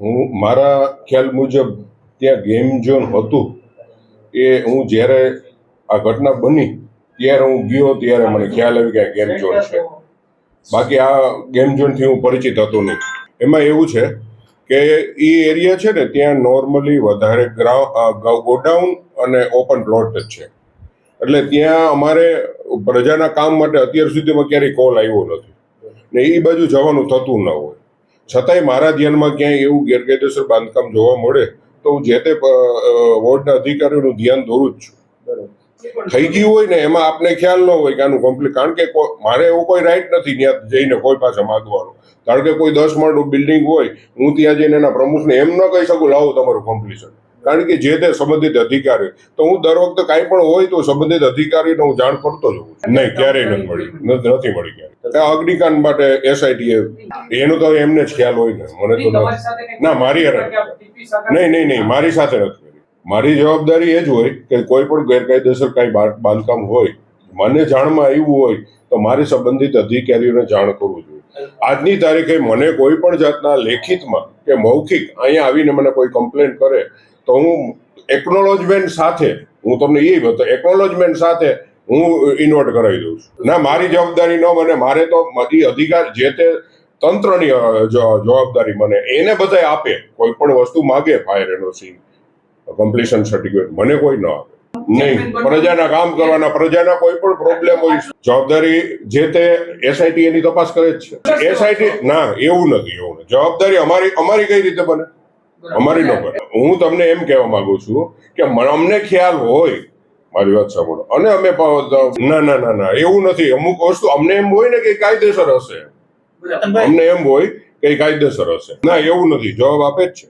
હું, મારા ખ્યાલ મુજબ ત્યાં ગેમ ઝોન હતું. એ હું જ્યારે આ ઘટના બની, ત્યારે હું ગયો ત્યારે મને ખ્યાલ આવી આ ગેમ ઝોન છે. બાકી આ ગેમ ઝોનથી હું પરિચિત હતો નહીં એમાં એવું છે કે એ એરિયા છે ને, ત્યાં નોર્મલી વધારે ગોડાઉન અને ઓપન પ્લોટ જ છે. એટલે ત્યાં અમારે પ્રજાના કામ માટે અત્યાર સુધીમાં ક્યારેય કોલ આવ્યો નથી. ને એ બાજુ જવાનું થતું ન હોય. છતાંય મારા ધ્યાનમાં ક્યાંય એવું ગેરકાયદેસર બાંધકામ જોવા મળે તો હું જે તે વોર્ડના અધિકારીઓનું ધ્યાન દોરું જ છું. થઈ ગયું હોય ને એમાં આપને ખ્યાલ ન હોય કે આનું કમ્પ્લીટ કારણ કે મારે એવો કોઈ રાઈટ નથી ત્યાં જઈને કોઈ પાસે માગવાનો. કારણ કે કોઈ દસ માળનું બિલ્ડિંગ હોય હું ત્યાં જઈને એના પ્રમુખને એમ ન કહી શકું લાવો તમારું કમ્પ્લીશન કારણ કે જે તે સંબંધિત અધિકારી તો હું દર વખતે કાંઈ પણ હોય તો સંબંધિત અધિકારીને હું જાણ કરતો જ હોઉં. નહીં ક્યારેય નથી મળી. નથી મળી ક્યારે અગ્નિકાંડ માટે એસઆઈટી એનું તો એમને જ ખ્યાલ હોય ને. મને તો ના, મારી નહીં નહીં નહીં મારી સાથે નથી મારી જવાબદારી એ જ હોય કે કોઈ પણ ગેરકાયદેસર કાંઈ બાંધકામ હોય મને જાણમાં આવ્યું હોય તો મારી સંબંધિત અધિકારીઓને જાણ કરવું જોઈએ. આજની તારીખે મને કોઈ પણ જાતના લેખિતમાં કે મૌખિક અહીંયા આવીને મને કોઈ કમ્પ્લેન કરે તો હું એકનોલોજમેન્ટ સાથે હું તમને એ બતા એકનોલોજમેન્ટ સાથે હું ઇન્વર્ટ કરાવી દઉં છું. ના મારી જવાબદારી ન બને મારે તો એ અધિકાર જે તે તંત્રની જવાબદારી મને એને બધા આપે. કોઈ પણ વસ્તુ માગે ફાયર એનઓસી કમ્પ્લીશન સર્ટિફિકેટ મને કોઈ ન આપે. નહીં પ્રજાના કામ કરવાના પ્રજાના કોઈ પણ પ્રોબ્લેમ હોય જવાબદારી જે તે એસઆઈટી એની તપાસ કરે જ છે. એસઆઈટી ના એવું નથી એવું જવાબદારી અમારી અમારી કઈ રીતે બને? અમારી ન બને હું તમને એમ કહેવા માંગુ છું કે અમને ખ્યાલ હોય મારી વાત સાંભળો. અને અમે ના ના ના ના એવું નથી. અમુક વસ્તુ અમને એમ હોય ને કે કાયદેસર હશે. અમને એમ હોય કે કાયદેસર હશે. ના એવું નથી. જવાબ આપે જ છે.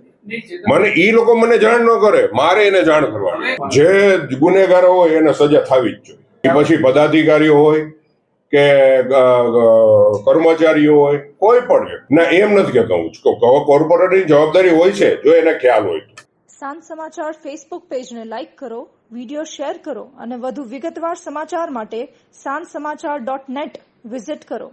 મને ઈ લોકો મને જાણ ન કરે. મારે એને જાણ કરવાની. જે ગુનેગારો હોય એને સજા થવી જ જોઈએ. પછી પદાધિકારીઓ હોય કે કર્મચારીઓ હોય, કોઈ પણ. ના, એમ નથી કહેતો હું કોર્પોરેટની જવાબદારી હોય છે, જો એને ખ્યાલ હોય તો. સાંજ સમાચાર ફેસબુક પેજને લાઇક કરો વીડિયો શેર કરો અને વધુ વિગતવાર સમાચાર માટે સાંજ સમાચાર ડોટ નેટ વિઝિટ કરો